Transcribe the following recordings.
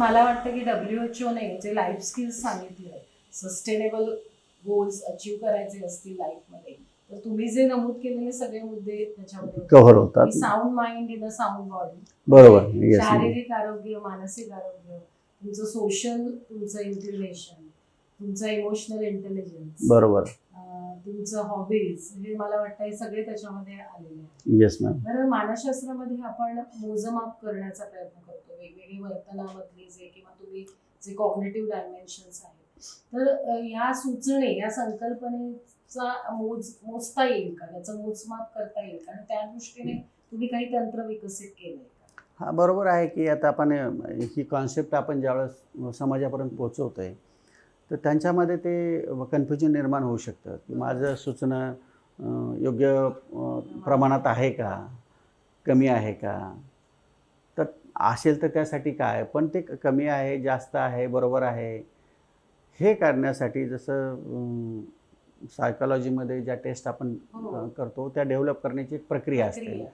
मला वाटतं की डब्ल्यू एच ओने जे लाईफ स्किल्स सांगितले सस्टेनेबल गोल्स अचीव करायचे असतील लाईफमध्ये तर तुम्ही जे नमूद केलेले सगळे मुद्दे त्याच्यामध्ये कव्हर होतात. Sound mind in a sound body बरोबर. शारीरिक आरोग्य मानसिक आरोग्य तुमचं सोशल तुमचं इन्क्लिनेशन तुमचं इमोशनल इंटेलिजन्स बरोबर. तुमचं हॉबीज हे मला वाटतं हे सगळे त्याच्यामध्ये आलेले आहेत. बरं मानसशास्त्रामध्ये आपण मोजमाप करण्याचा प्रयत्न करतो वेगवेगळी वर्तनामधली जे किंवा तुम्ही जे कॉग्नेटिव्ह डायमेन्शन्स आहेत. तर या ह्या या संकल्पनेचा मोज मोजता येईल का? याचं मोजमाप करता येईल का? आणि त्या दृष्टीने तुम्ही काही तंत्र विकसित केले हा बरोबर आहे की आता आपण ही कॉन्सेप्ट आपण ज्यावेळेस समाजापर्यंत पोचवतो आहे तर त्यांच्यामध्ये ते कन्फ्युजन निर्माण होऊ शकतं. की माझं सूचना योग्य प्रमाणात आहे का? कमी आहे का? असेल तर त्यासाठी काय? पण ते क- कमी आहे जास्त आहे बरोबर आहे. हे करण्यासाठी जसं सायकोलॉजीमध्ये ज्या टेस्ट आपण हो. करतो त्या डेव्हलप करण्याची एक प्रक्रिया असते.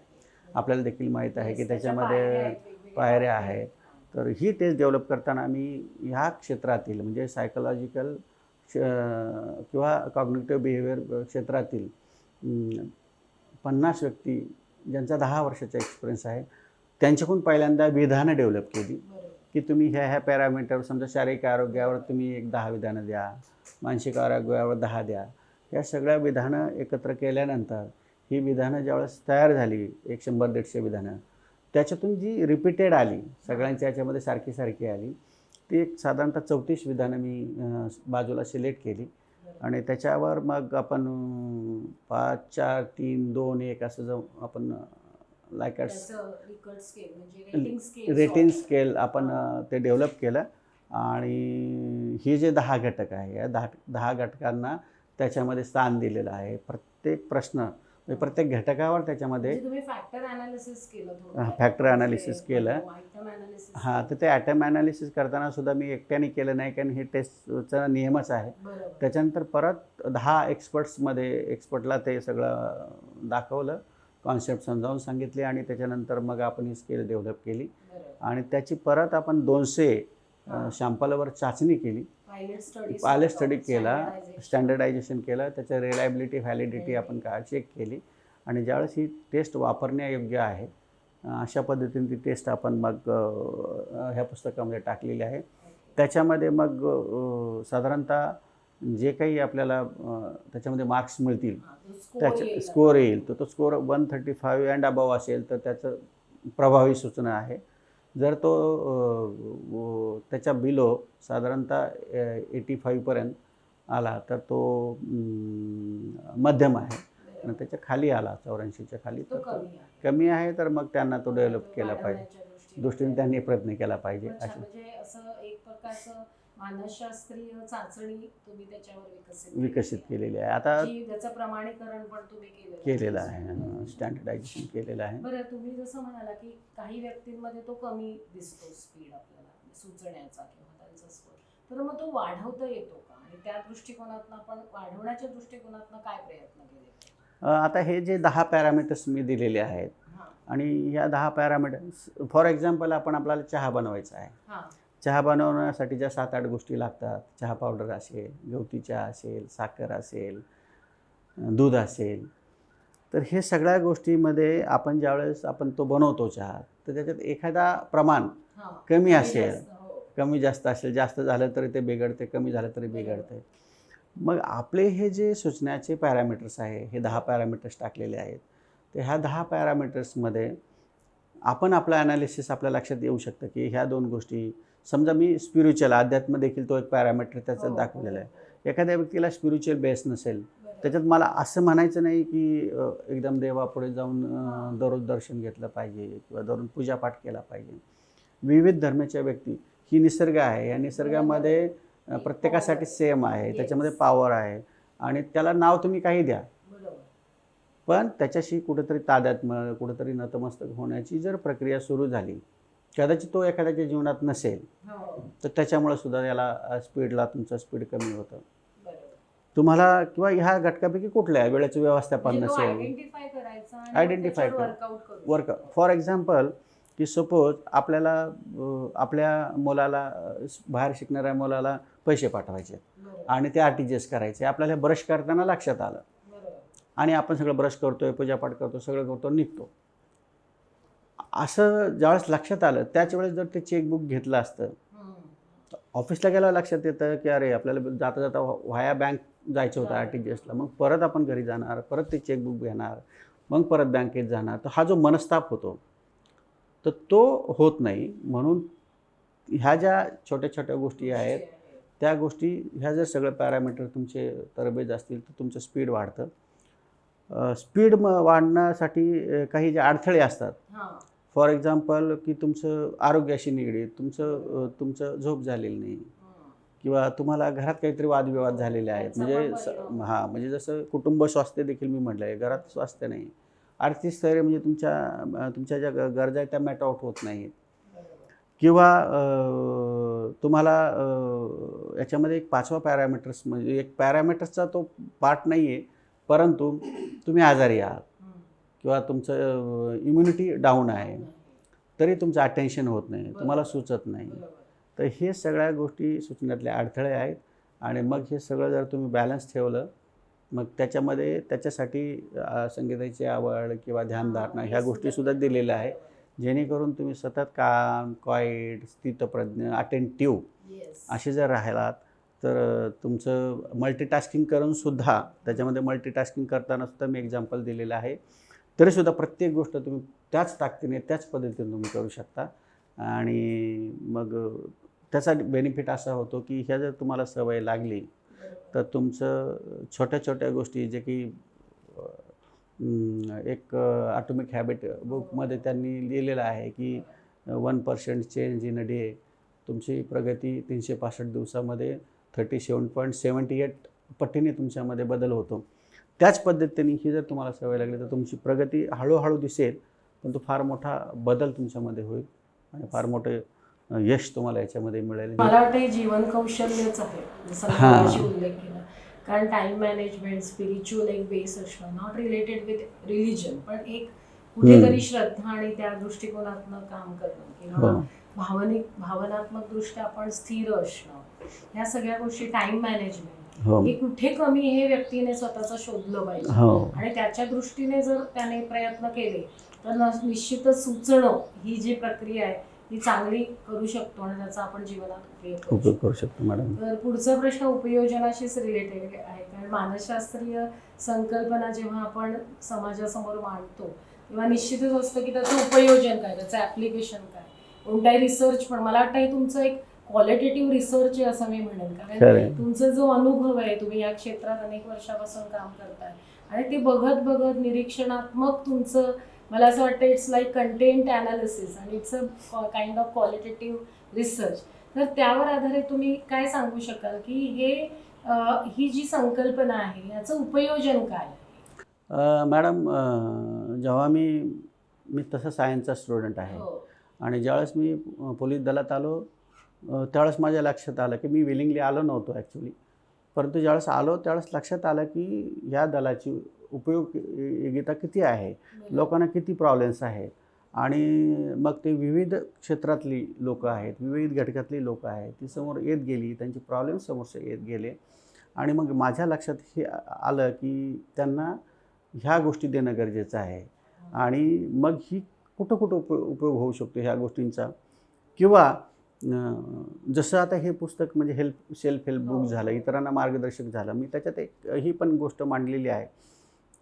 आपल्याला देखील माहीत आहे की त्याच्यामध्ये पायऱ्या आहेत तर ही टेस्ट डेव्हलप करताना आम्ही ह्या क्षेत्रातील म्हणजे सायकोलॉजिकल किंवा कॉग्नेटिव्ह बिहेवियर क्षेत्रातील पन्नास व्यक्ती ज्यांचा दहा वर्षाचा एक्सपिरियन्स आहे त्यांच्याकडून पहिल्यांदा विधानं डेव्हलप केली. की तुम्ही ह्या ह्या पॅरामीटर समजा शारीरिक आरोग्यावर तुम्ही एक दहा विधानं द्या मानसिक आरोग्यावर दहा द्या या सगळ्या विधानं एकत्र केल्यानंतर ही विधानं ज्यावेळेस तयार झाली एक शंभर दीडशे विधानं त्याच्यातून जी रिपीटेड आली सगळ्यांच्या याच्यामध्ये सारखी सारखी आली ती एक साधारणतः चौतीस विधानं मी बाजूला सिलेक्ट केली. आणि त्याच्यावर मग आपण पाच चार तीन दोन एक असं जो आपण म्हणजे scale रेटिंग. स्केल आपण ते डेव्हलप केलं. आणि हे जे दहा घटक आहे या दहा दहा घटकांना त्याच्यामध्ये स्थान दिलेलं आहे. प्रत्येक प्रश्न म्हणजे प्रत्येक घटकावर त्याच्यामध्ये म्हणजे तुम्ही फॅक्टर अनालिसिस केलं हा, अनालिसिस हां तर ते ॲटम ॲनालिसिस करताना सुद्धा मी एकट्याने केलं नाही कारण हे टेस्टचा नियमच आहे. त्याच्यानंतर परत दहा एक्सपर्ट्समध्ये एक्सपर्टला ते सगळं दाखवलं. कॉन्सेप्ट समजावून सांगितले आणि त्याच्यानंतर मग आपण ही स्केल डेव्हलप केली. आणि त्याची परत आपण दोनशे. शॅम्पलवर चाचणी केली. पायलट स्टडी केला स्टँडर्डायझेशन केलं त्याचं रिलायबिलिटी व्हॅलिडिटी आपण का चेक केली. आणि ज्यावेळेस ही टेस्ट वापरण्यायोग्य आहे अशा पद्धतीने ती टेस्ट आपण मग ह्या पुस्तकामध्ये टाकलेली आहे. त्याच्यामध्ये मग साधारणतः जे काही आपल्याला त्याच्यामध्ये मार्क्स मिळतील त्याच्या स्कोअर येईल तर तो score one thirty five and above असेल तर त्याचं प्रभावी सूचना आहे जर तो त्याच्या बिलो साधारणतः एटी फाईव्हपर्यंत आला तर तो मध्यम आहे आणि त्याच्याखाली आला चौऱ्याऐंशीच्या खाली तर कमी आहे. तर मग त्यांना तो डेव्हलप केला पाहिजे दृष्टीने. त्यांनी प्रयत्न केला पाहिजे अच्छा, असे मानसशास्त्रीय चाचणी तुम्ही त्याच्यावर विकसित विकसित केलेली आहे. आता त्याचं प्रमाणीकरण पण तुम्ही केलेलं केलेलं आहे. स्टँडर्डायझेशन केलेलं आहे. बरं तुम्ही जसं म्हणाला की काही व्यक्तींमध्ये तो कमी दिसतो स्पीड आपल्याला सुचण्याचा किंवा त्यांचा स्कोर तर मग तो वाढवता येतो का? आणि त्या दृष्टिकोनातनं आपण वाढवण्याच्या दृष्टिकोनातनं काय प्रयत्न केले? आता हे जे दहा पॅरामीटर्स मी दिलेले आहेत आणि ह्या दहा पॅरामीटर्स फॉर एक्झाम्पल आपण आपल्याला चहा बनवायचा आहे. चहा बनवण्यासाठी ज्या सात आठ गोष्टी लागतात चहा पावडर असेल गवती चहा असेल साखर असेल दूध असेल तर हे सगळ्या गोष्टीमध्ये आपण ज्यावेळेस आपण तो बनवतो चहा तर त्याच्यात एखादा प्रमाण कमी असेल. हो. कमी जास्त असेल जास्त झालं तरी ते बिघडते कमी झालं तरी बिघडते. मग आपले हे जे सुचण्याचे पॅरामीटर्स आहे हे दहा पॅरामीटर्स टाकलेले आहेत तर ह्या दहा पॅरामीटर्समध्ये आपण आपलं ॲनालिसिस आपल्या लक्षात येऊ शकतं की ह्या दोन गोष्टी समजा मी स्पिरिच्युअल अध्यात्म देखील तो एक पॅरामीटर त्याच्यात हो, दाखवलेला आहे. एखाद्या व्यक्तीला स्पिरिच्युअल बेस नसेल. त्याच्यात मला असं म्हणायचं नाही की एकदम देवापुढे जाऊन दररोज दर्शन घेतलं पाहिजे किंवा दररोज पूजापाठ केला पाहिजे. विविध धर्माच्या व्यक्ती ही निसर्ग आहे. या निसर्गामध्ये प्रत्येकासाठी सेम आहे. त्याच्यामध्ये पॉवर आहे. आणि त्याला नाव तुम्ही काही द्या. पण त्याच्याशी कुठेतरी तादात्म्य कुठेतरी नतमस्तक होण्याची जर प्रक्रिया सुरू झाली कदाचित तो एखाद्याच्या जीवनात नसेल हो. तर त्याच्यामुळे सुद्धा याला स्पीडला तुमचं स्पीड कमी होतं. तुम्हाला किंवा ह्या घटकापैकी कुठल्या आहे वेळेचं व्यवस्थापन नसेल? आयडेंटिफाय कर. Workout work. फॉर एक्झाम्पल की सपोज आपल्याला आपल्या मुलाला बाहेर शिकणाऱ्या मुलाला पैसे पाठवायचे आणि ते आर टी जी एस करायचे आपल्याला ब्रश करताना लक्षात आलं. आणि आपण सगळं ब्रश करतोय पूजापाठ करतो सगळं करतो निघतो. असं ज्यावेळेस लक्षात आलं त्याच वेळेस जर ते चेकबुक घेतलं असतं ऑफिसला गेल्यावर लक्षात येतं की अरे आपल्याला जाता जाता व्हाया बँक जायचं होतं आर टी जी एसला मग परत आपण घरी जाणार परत ते चेकबुक घेणार मग परत बँकेत जाणार. तर हा जो मनस्ताप होतो तर तो होत नाही. म्हणून ह्या ज्या छोट्या छोट्या गोष्टी आहेत त्या गोष्टी ह्या जर सगळे पॅरामीटर तुमचे तरबेज असतील तर तुमचं स्पीड वाढतं. स्पीड म वाढण्यासाठी काही जे अडथळे असतात फॉर एक्झाम्पल की तुमचं आरोग्याशी निगडीत तुमचं तुमचं झोप झालेली नाही. किंवा तुम्हाला घरात काहीतरी वादविवाद झालेले आहेत म्हणजे. हां म्हणजे जसं कुटुंब स्वास्थ्य देखील मी म्हटलं आहे घरात स्वास्थ्य नाही आर्थिक स्थैर्य म्हणजे तुमच्या तुमच्या ज्या गरजा आहेत त्या मॅट आउट होत नाहीत. किंवा तुम्हाला याच्यामध्ये एक पाचवा पॅरामीटर्स म्हणजे एक पॅरामीटर्सचा तो पार्ट नाही आहे परंतु तुम्ही आजारी आहात. किंवा तुमचं इम्युनिटी डाऊन आहे तरी तुमचं अटेन्शन होत नाही तुम्हाला. सुचत नाही. तर हे सगळ्या गोष्टी सुचण्यातले अडथळे आहेत आणि मग हे सगळं जर तुम्ही बॅलन्स ठेवलं मग त्याच्यामध्ये त्याच्यासाठी संगीताची आवड किंवा ध्यानधारणा ह्या गोष्टीसुद्धा दिलेल्या आहे जेणेकरून तुम्ही सतत काम क्वाईट स्थितप्रज्ञ अटेंटिव्ह. असे जर राहिलात तर तुमचं मल्टीटास्किंग करूनसुद्धा त्याच्यामध्ये मल्टीटास्किंग करताना सुद्धा मी एक्झाम्पल दिलेलं आहे. तरीसुद्धा प्रत्येक गोष्ट तुम्ही त्याच ताकदीने त्याच पद्धतीने तुम्ही करू शकता. आणि मग त्याचा बेनिफिट असा होतो की ह्या जर तुम्हाला सवय लागली तर तुमचं छोट्या छोट्या गोष्टी जे की एक ॲटॉमिक हॅबिट बुकमध्ये त्यांनी लिहिलेलं आहे की one percent change in a day तुमची प्रगती तीनशे पासष्ट दिवसामध्ये thirty seven point seventy eight पटीने तुमच्यामध्ये बदल होतो. त्याच पद्धतीने ही जर तुम्हाला सवय लागली तर तुमची प्रगती हळूहळू दिसेल पण तो फार मोठा बदल तुमच्यामध्ये होईल आणि फार मोठे यश तुम्हाला याच्यामध्ये मिळेल. मला वाटतं जीवन कौशल्यच आहे उल्लेख केला. कारण टाइम मॅनेजमेंट स्पिरिच्युअल एक बेस असणं नॉट रिलेटेड विथ रिलिजन पण एक कुठेतरी श्रद्धा आणि त्या दृष्टिकोनातनं काम करणं किंवा भावनिक भावनात्मक दृष्ट्या आपण स्थिर असणं. ह्या सगळ्या गोष्टी टाइम मॅनेजमेंट हो. हे कुठे कमी हे व्यक्तीने स्वतःचं शोधलं पाहिजे. हो. आणि त्याच्या दृष्टीने जर त्याने प्रयत्न केले तर निश्चितच सुचणं ही जी प्रक्रिया आहे ती चांगली करू शकतो आणि त्याचा आपण जीवनात उपयोग करू शकतो. मॅडम तर पुढचा प्रश्न उपयोजनाशीच रिलेटेड आहे. कारण मानसशास्त्रीय संकल्पना जेव्हा आपण समाजासमोर मांडतो तेव्हा निश्चितच असतं की त्याचं उपयोजन काय त्याचं ॲप्लिकेशन काय. कोणताही रिसर्च पण मला वाटतं हे तुमचं एक क्वालिटेटिव्ह रिसर्च आहे असं मी म्हणेन. कारण. तुमचा जो अनुभव आहे तुम्ही या क्षेत्रात अनेक वर्षापासून काम करताय. आणि ते बघत बघत निरीक्षणात्मक तुमचं मला असं वाटतं इट्स लाईक कंटेंट अनालिसिस आणि it's a kind of qualitative research तर त्यावर आधारित तुम्ही काय सांगू शकाल की हे ही जी संकल्पना आहे याचं उपयोजन काय मॅडम जेव्हा मी मी तसं सायन्सचा स्टुडंट आहे. हो. आणि ज्यावेळेस मी पोलीस दलात आलो त्यावेळेस माझ्या लक्षात आलं की मी विलिंगली आलो नव्हतो ॲक्च्युली परंतु ज्यावेळेस आलो त्यावेळेस लक्षात आलं की ह्या दलाची उपयोगिता किती आहे? लोकांना किती प्रॉब्लेम्स आहेत? आणि मग ते विविध क्षेत्रातली लोकं आहेत विविध घटकातली लोकं आहेत ती समोर येत गेली त्यांची प्रॉब्लेम समोर येत गेले. आणि मग माझ्या लक्षात हे आलं की त्यांना ह्या गोष्टी देणं गरजेचं आहे. आणि मग ही कुठं कुठं उप उपयोग होऊ शकतो ह्या गोष्टींचा किंवा जसं आता हे पुस्तक म्हणजे हेल्प सेल्फ हेल्प बुक हो. झालं इतरांना मार्गदर्शक झालं मी त्याच्यात एक ही पण गोष्ट मांडलेली आहे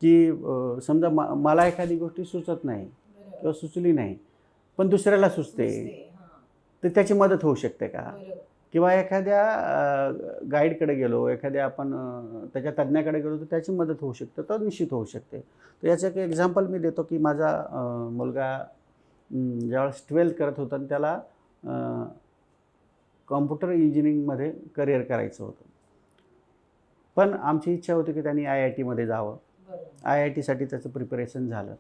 की समजा म मला एखादी गोष्टी सुचत नाही. किंवा सुचली नाही पण दुसऱ्याला सुचते. तर त्याची मदत होऊ शकते का. किंवा एखाद्या गाईडकडे गेलो एखाद्या आपण त्याच्या तज्ज्ञाकडे गेलो तर त्याची मदत होऊ शकते तर निश्चित होऊ शकते. तर याचं एक एक्झाम्पल मी देतो की माझा मुलगा ज्यावेळेस ट्वेल्थ करत होता आणि त्याला कॉम्प्युटर इंजिनिअरिंगमध्ये करिअर करायचं होतं. पण आमची इच्छा होती की त्यांनी आय आय टीमध्ये जावं. आय आय टीसाठी त्याचं प्रिपरेशन झालं.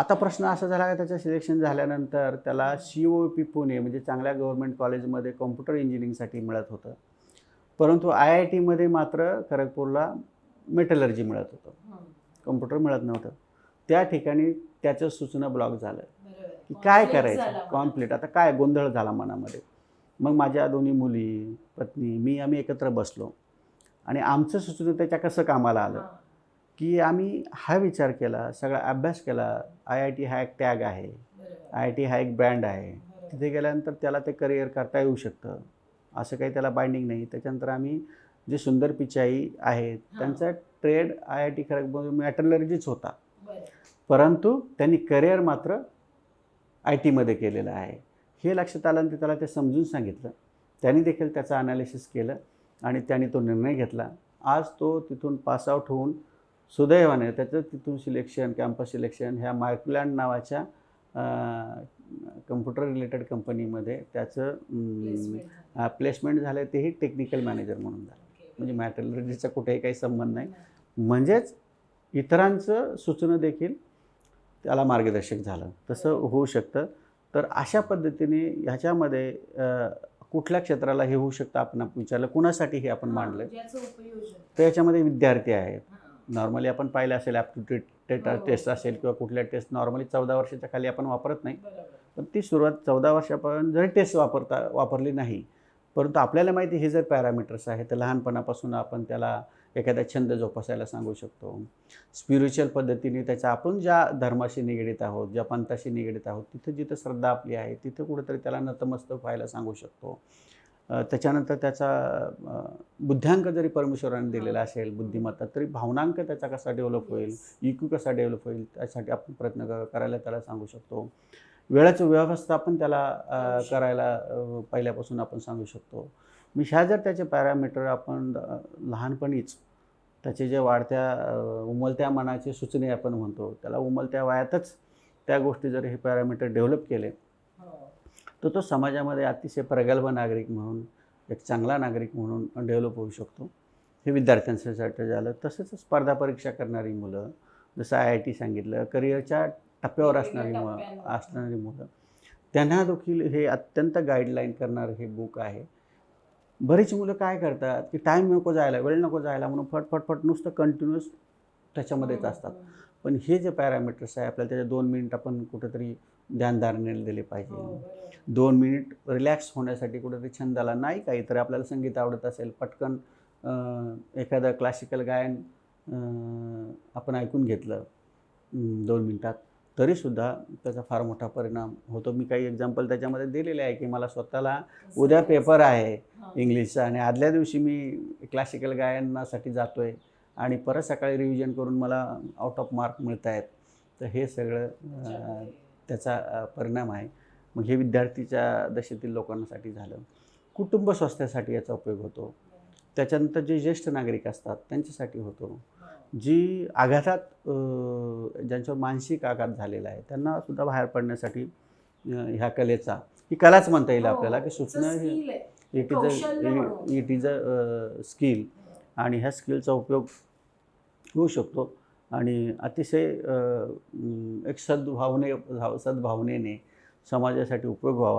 आता प्रश्न असा झाला की त्याचं सिलेक्शन झाल्यानंतर त्याला सी ओ पी पुणे म्हणजे चांगल्या गव्हर्मेंट कॉलेजमध्ये कॉम्प्युटर इंजिनिअरिंगसाठी मिळत होतं परंतु आय आय टीमध्ये मात्र खरगपूरला मेटलर्जी मिळत होतं. कॉम्प्युटर मिळत नव्हतं त्या ठिकाणी त्याचं सूचना ब्लॉक झालं. की काय करायचं. कॉन्फ्लिक्ट आता काय गोंधळ झाला मनामध्ये मग माझ्या दोन्ही मुली पत्नी मी आम्ही एकत्र बसलो आणि आमचं सुचलं त्याच्या कसं कामाला आलं. की आम्ही हा विचार केला सगळा अभ्यास केला आय आय टी हा एक टॅग आहे. आय आय टी हा एक ब्रँड आहे. तिथे गेल्यानंतर त्याला ते करिअर करता येऊ शकतं असं काही त्याला बाइंडिंग नाही त्याच्यानंतर आम्ही जे सुंदर पिचाई आहेत त्यांचा trade I I T Kharagpur मॅटरलरीजीच होता. परंतु त्यांनी करिअर मात्र आय टीमध्ये केलेलं आहे हे लक्षात आल्यानंतर त्याला ते समजून सांगितलं त्यांनी देखील त्याचं अनालिसिस केलं आणि त्यांनी तो निर्णय घेतला आज तो तिथून पासआउट होऊन सुदैवाने त्याचं तिथून सिलेक्शन कॅम्पस सिलेक्शन ह्या मायक्लँड नावाच्या कम्प्युटर रिलेटेड कंपनीमध्ये त्याचं. प्लेसमेंट झालं तेही टेक्निकल मॅनेजर म्हणून झालं. म्हणजे मॅटरलॉजीचा कुठेही काही संबंध नाही. म्हणजेच इतरांचं सुचणं देखील त्याला मार्गदर्शक झालं तसं होऊ शकतं तर अशा पद्धतीने ह्याच्यामध्ये कुठल्या क्षेत्राला हे होऊ शकतं आपण विचारलं कुणासाठी हे आपण मांडलं तर याच्यामध्ये विद्यार्थी आहेत. नॉर्मली आपण पाहिलं असेल ॲप्टिट्यूड हो. टेस्ट असेल किंवा कुठल्या टेस्ट नॉर्मली चौदा वर्षाच्या खाली आपण वापरत नाही. पण ती सुरुवात चौदा वर्षापर्यंत जरी टेस्ट वापरता वापरली नाही परंतु आपल्याला माहिती हे जर पॅरामीटर्स आहे तर लहानपणापासून आपण त्याला एखादा छंद जोपासायला सांगू शकतो स्पिरिच्युअल पद्धतीने त्याच्या आपण ज्या धर्माशी निगडीत आहोत ज्या पंथाशी निगडीत आहोत तिथं जिथं श्रद्धा आपली आहे तिथं कुठेतरी त्याला नतमस्तक व्हायला सांगू शकतो त्याच्यानंतर त्याचा बुद्ध्यांक जरी परमेश्वराने दिलेला असेल बुद्धिमत्ता तरी भावनांक त्याचा कसा डेव्हलप होईल? इक्यू कसा डेव्हलप होईल? त्यासाठी आपण प्रयत्न करायला त्याला सांगू शकतो. वेळाचं व्यवस्थापन त्याला करायला पहिल्यापासून आपण सांगू शकतो. मी ह्या जर त्याचे पॅरामीटर आपण लहानपणीच त्याचे जे वाढत्या उमलत्या मनाचे सुचणे आपण म्हणतो त्याला उमलत्या वयातच त्या गोष्टी जर हे पॅरामीटर डेव्हलप केले. तर तो समाजामध्ये अतिशय प्रगल्भ नागरिक म्हणून एक चांगला नागरिक म्हणून डेव्हलप होऊ शकतो. हे विद्यार्थ्यांसाठी झालं. तसंच स्पर्धा परीक्षा करणारी मुलं जसं आय आय टी सांगितलं करिअरच्या टप्प्यावर असणारी टप्प्यांवर. असणारी मुलं. त्यांना देखील हे अत्यंत गाईडलाईन करणारं हे बुक आहे. बरीच मुलं काय करतात की टाईम नको जायला वेळ नको जायला म्हणून फट फट फट नुसतं कंटिन्युअस त्याच्यामध्येच असतात. हम्म. पण हे जे पॅरामीटर्स आहे आपल्याला त्याचे दोन मिनिट आपण कुठेतरी ध्यानधारणेला दिले हो, पाहिजे बरोबर. दोन मिनिट रिलॅक्स होण्यासाठी कुठेतरी छंदाला नाही काही तर आपल्याला संगीत आवडत असेल पटकन एखादं क्लासिकल गायन आपण ऐकून घेतलं दोन मिनटात तरीसुद्धा त्याचा फार मोठा परिणाम होतो मी काही एक्झाम्पल त्याच्यामध्ये दिलेले आहे की मला स्वतःला उद्या पेपर आहे हा. इंग्लिशचा आणि आदल्या दिवशी मी क्लासिकल गायनासाठी जातो आहे आणि परत सकाळी रिव्हिजन करून मला आउट ऑफ मार्क मिळत आहेत तर हे सगळं. त्याचा परिणाम आहे मग हे विद्यार्थीच्या दशेतील लोकांसाठी झालं कुटुंब स्वास्थ्यासाठी याचा उपयोग होतो त्याच्यानंतर जे ज्येष्ठ नागरिक असतात त्यांच्यासाठी होतो हो. जी आघातात ज्यांच्यावर मानसिक आघात झालेला आहे त्यांना सुद्धा बाहेर पडण्यासाठी ह्या कलेचा ही कलाच म्हणता येईल हो, आपल्याला की skill आहे. It is a. It is a skill आणि ह्या स्किलचा उपयोग होऊ शकतो आणि अतिशय एक सद्भावने भाव- सद्भावनेने समाजासाठी उपयोग व्हावा.